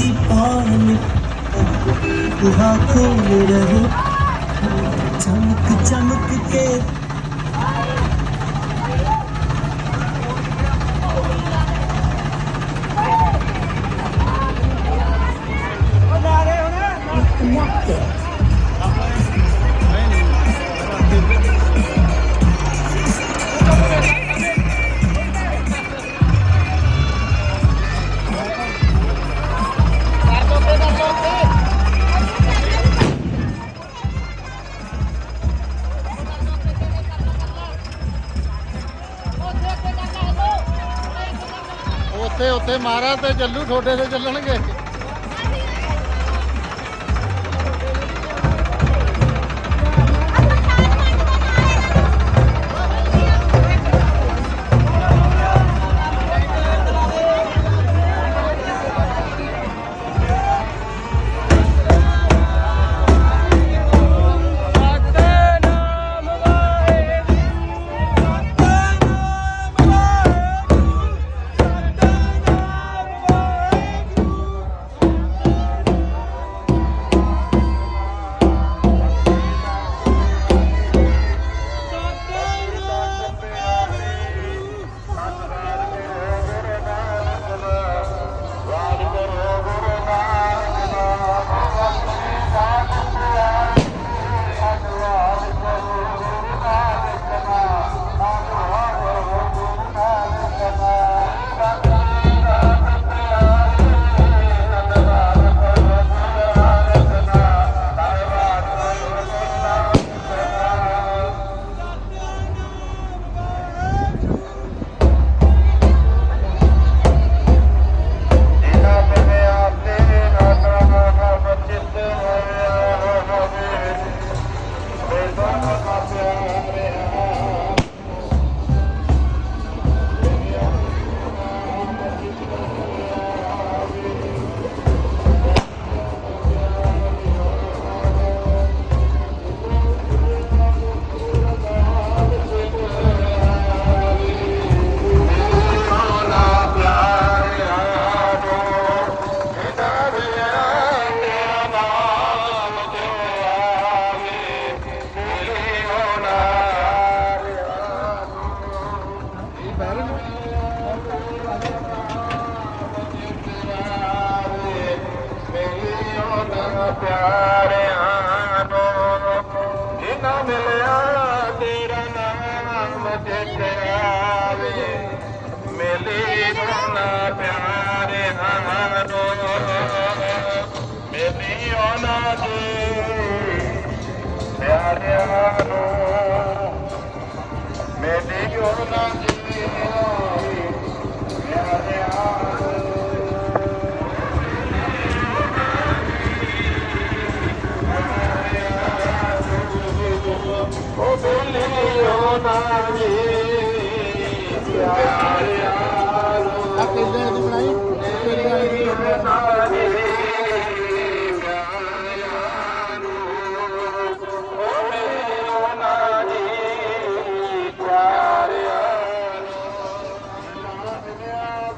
नदी पानी आँखों में रहो चमक चमक के ਉੱਥੇ ਉੱਥੇ ਮਾਰਾ ਤੇ ਚੱਲੂ ਤੁਹਾਡੇ ਤੇ ਚੱਲਣਗੇ। ਪਿਆਰਿਆਂ ਨੂੰ ਜਿਨ੍ਹਾਂ ਮਿਲਿਆ ਤੇਰਾ ਨਾਮ ਜਿਤਿਆ ਵੇ ਮਿਲੀ ਨਾ ਪਿਆਰਿਆਂ ਨੂੰ ਮਿਲੀ ਉਹਨਾਂ ਦੇ ਪਿਆਰਿਆਂ ਨੂੰ ਮਿਲੀ ਉਹਨਾਂ ਦੇ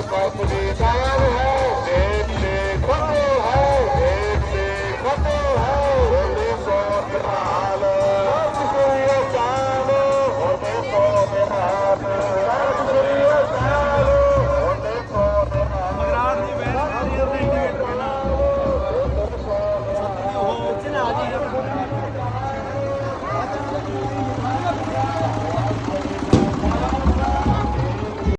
ਬਾਪ ਦੀ ਹੈ।